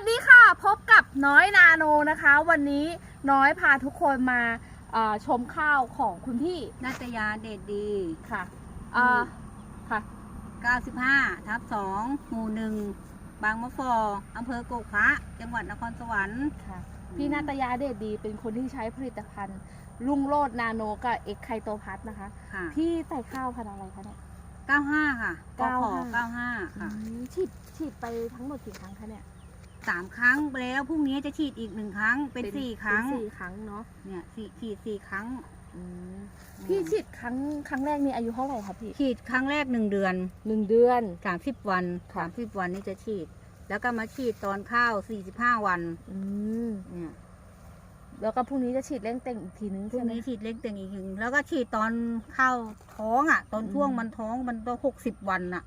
วัสดีค่ะ พบกับน้อยนาโนนะคะ วันนี้น้อยพาทุกคนมาเอ่อชมข้าวของคุณพี่นัตยาเดชดีค่ะเอ่อค่ะ 95ทับ2หมู่หนึ่งบางมะฟออำเภอกกพระจังหวัดนครสวรรค์ค่ะ พี่นาตยาเดชดีเป็นคนที่ใช้ผลิตภัณฑ์ลุงโลดนาโนกับเอกไคโตพัทนะคะค่ะพี่ใส่ข้าวพันธุ์อะไรคะเนี่ย95 ค่ะกข95 95 ค่ะอืมฉีดฉีดไปทั้งหมดกี่ครั้งคะเนี่ย สามครั้งไปแล้วพรุ่งนี้จะฉีดอีกหนึ่งครั้ง เป็นสี่ครั้งเป็นสี่ครั้งเนาะเนี่ยสี่ฉีดสี่ครั้ง อืมพี่ฉีดครั้งครั้งแรกนี่อายุเท่าไหร่คะพี่ฉีดครั้งแรกหนึ่งเดือนหนึ่งเดือน30วันค่ะ30วันนี่จะฉีด แล้วก็มาฉีดตอนข้าว45วัน อืมเนี่ยแล้วก็พรุ่งนี้จะฉีดเร่งเต่งอีกทีนึงพรุ่ใช่งไหม นี้ฉีดเล็กเต็งอีกหนึ่งแล้วก็ฉีดตอนเข้าท้องอะ ตอนช่วงอืม มันท้องมันต้องหกสิบวันอะ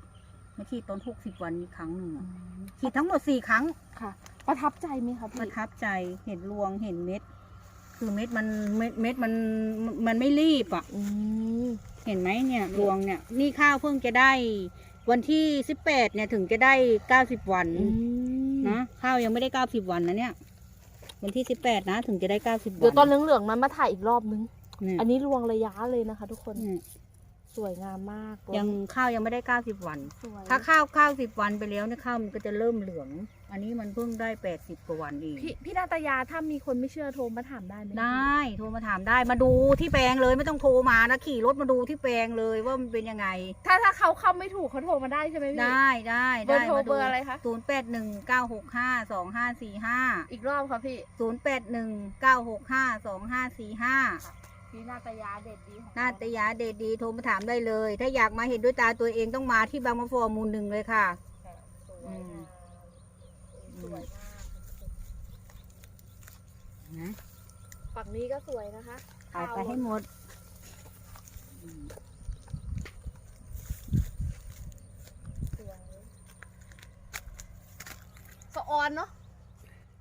มาฉีดตอนหกสิบวันอีกครั้งหนึ่งอือะมฉีดทั้งหมดสี่ครั้งค่ะ ประทับใจไหมคะปพี่ระทับใจเห็นรวงเห็นเม็ด คือเม็ดมันเม็ดเม็ดมันมันไม่รีบอะ อืมเห็นไหมเนี่ยรวงเนี่ย นี่ข้าวเพิ่งจะได้ วันที่สิบแปดเนี่ยถึงจะได้เก้าสิบวันอืมนะข้าวยังไม่ได้เก้าสิบวันนะเนี่ย วันที่สิบแปดนะถึงจะได้เก้าสิบวันเดี๋ยวตอนเหลืองๆนั้นมาถ่ายอีกรอบนึง เนี่ยอันนี้รวงระยะเลยนะคะ ทุกคน เนี่ย สวยงามมากยังข้าวยังไม่ได้เก้าสิบวัน สวยถ้าข้าวข้าวสิบวันไปแล้วเนี่ยข้าวมันก็จะเริ่มเหลือง อันนี้มันเพิ่งได้แปดสิบกว่าวันเองพี่พี่นาตยาถ้ามีคนไม่เชื่อโทรมาถามได้ไหมได้โทรมาถามได้มาดูที่แปลงเลยไม่ต้องโทรมานะขี่รถมาดูที่แปลงเลยว่ามันเป็นยังไง ถ้าถ้าเขาเข้าไม่ถูกเขาโทรมาได้ใช่ไหมพี่ได้ได้เบอได้ร์โทรเบอร์อะไรคะศูนย์แปดหนึ่งเก้าหกห้าสองห้าสี่ห้าอีกรอบค่ะพี่ศูนย์แปดหนึ่งเก้าหกห้าสองห้าสี่ห้า พี่นาตยาเด็ดดีของนาตยาเดชดีโทรมาถามได้เลย ถ้าอยากมาเห็นด้วยตาตัวเองต้องมาที่บางมะฟอมูลหนึ่งเลยค่ะสวยงามสวยมากนะฝั่งนี้ก็สวยนะคะขายไปให้หมดสวยสะออนเนาะ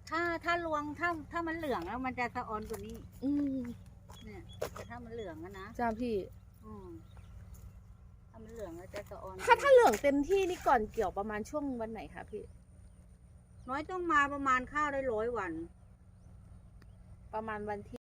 ถ้าถ้าลวงถ้าถ้ามันเหลืองแล้วมันจะสะออนกว่านี้อืม ลืองอะนะจ้าพี่ อืมถ้ามันเหลืองแล้วจะสะออนถ้าถ้าเหลืองเต็มที่นี่ก่อนเกี่ยวประมาณช่วงวันไหนคะพี่ น้อยต้องมาประมาณข้าวได้ร้อยวัน ประมาณวันที่